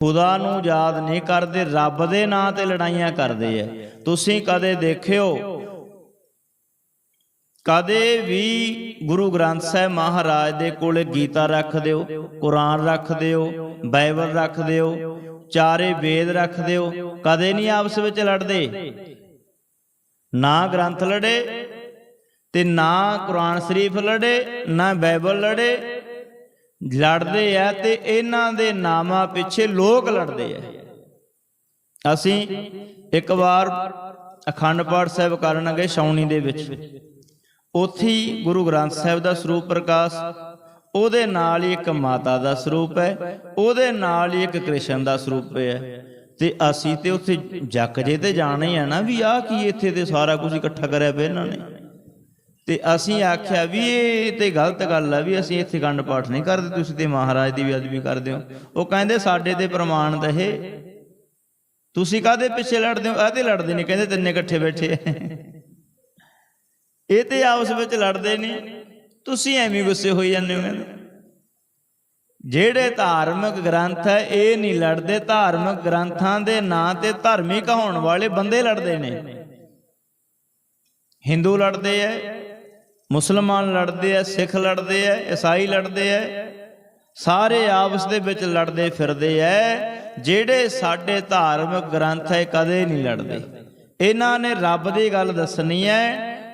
ਖੁਦਾ ਨੂੰ ਯਾਦ ਨਹੀਂ ਕਰਦੇ, ਰੱਬ ਦੇ ਨਾਂ ਤੇ ਲੜਾਈਆਂ ਕਰਦੇ ਐ। ਤੁਸੀਂ ਕਦੇ ਦੇਖਿਓ, ਕਦੇ ਵੀ ਗੁਰੂ ਗ੍ਰੰਥ ਸਾਹਿਬ ਮਹਾਰਾਜ ਦੇ ਕੋਲੇ ਗੀਤਾ ਰੱਖ ਦਿਓ, ਕੁਰਾਨ ਰੱਖ ਦਿਓ, ਬਾਈਬਲ ਰੱਖ ਦਿਓ, ਚਾਰੇ ਵੇਦ ਰੱਖ ਦਿਓ, ਕਦੇ ਨਹੀਂ ਆਪਸ ਵਿੱਚ ਲੜਦੇ। ਨਾ ਗ੍ਰੰਥ ਲੜੇ ਤੇ ਨਾ ਕੁਰਾਨ ਸ਼ਰੀਫ ਲੜੇ, ਨਾ ਬਾਈਬਲ ਲੜੇ ਲੜਦੇ ਆ ਤੇ ਇਹਨਾਂ ਦੇ ਨਾਮਾਂ ਪਿੱਛੇ ਲੋਕ ਲੜਦੇ ਆ। ਅਸੀਂ ਇੱਕ ਵਾਰ ਅਖੰਡ ਪਾਠ ਸਾਹਿਬ ਕਰਨਗੇ ਛਾਉਣੀ ਦੇ ਵਿੱਚ। ਉੱਥੇ ਹੀ ਗੁਰੂ ਗ੍ਰੰਥ ਸਾਹਿਬ ਦਾ ਸਰੂਪ ਪ੍ਰਕਾਸ਼, ਉਹਦੇ ਨਾਲ ਹੀ ਇੱਕ ਮਾਤਾ ਦਾ ਸਰੂਪ ਹੈ, ਉਹਦੇ ਨਾਲ ਹੀ ਇੱਕ ਕ੍ਰਿਸ਼ਨ ਦਾ ਸਰੂਪ ਹੈ। ਤੇ ਅਸੀਂ ਤੇ ਉੱਥੇ ਜੱਕ ਜੇ ਤੇ ਜਾਣੇ ਹੀ ਆ ਨਾ ਵੀ ਆਹ ਕੀ ਇੱਥੇ ਤੇ ਸਾਰਾ ਕੁਝ ਇਕੱਠਾ ਕਰਿਆ ਪਿਆ ਇਹਨਾਂ ਨੇ। ਤੇ ਅਸੀਂ ਆਖਿਆ ਵੀ ਇਹ ਤੇ ਗਲਤ ਗੱਲ ਆ ਵੀ ਅਸੀਂ ਇੱਥੇ ਗੰਡ ਪਾਠ ਨਹੀਂ ਕਰਦੇ ਤੁਸੀਂ ਤੇ ਮਹਾਰਾਜ ਦੀ ਵੀ ਅਦਬੀ ਕਰਦੇ ਹੋ। ਉਹ ਕਹਿੰਦੇ ਸਾਡੇ ਤੇ ਪ੍ਰਮਾਣ ਇਹ। ਤੁਸੀਂ ਕਾਦੇ ਪਿੱਛੇ ਲੜਦੇ ਹੋ? ਆਹ ਤੇ ਲੜਦੇ ਨਹੀਂ ਕਹਿੰਦੇ ਤਿੰਨੇ ਇਕੱਠੇ ਬੈਠੇ। ਇਹ ਤੇ ਆਪਸ ਵਿੱਚ ਲੜਦੇ ਨਹੀਂ। ਤੁਸੀਂ ਐਵੇਂ ਗੁੱਸੇ ਹੋਈ ਜਾਂਦੇ ਹੋ ਕਹਿੰਦੇ। ਜਿਹੜੇ ਧਾਰਮਿਕ ਗ੍ਰੰਥ ਹੈ ਇਹ ਨਹੀਂ ਲੜਦੇ। ਧਾਰਮਿਕ ਗ੍ਰੰਥਾਂ ਦੇ ਨਾਂ ਤੇ ਧਰਮੀ ਕਹਾਉਣ ਵਾਲੇ ਬੰਦੇ ਲੜਦੇ ਨੇ। ਹਿੰਦੂ ਲੜਦੇ ਐ ਮੁਸਲਮਾਨ ਲੜਦੇ ਐ, ਸਿੱਖ ਲੜਦੇ ਐ, ਈਸਾਈ ਲੜਦੇ ਐ, ਸਾਰੇ ਆਪਸ ਦੇ ਵਿੱਚ ਲੜਦੇ ਫਿਰਦੇ ਐ, ਜਿਹੜੇ ਸਾਡੇ ਧਾਰਮਿਕ ਗ੍ਰੰਥ ਐ ਕਦੇ ਨਹੀਂ ਲੜਦੇ। ਇਹਨਾਂ ਨੇ ਰੱਬ ਦੀ ਗੱਲ ਦੱਸਣੀ ਐ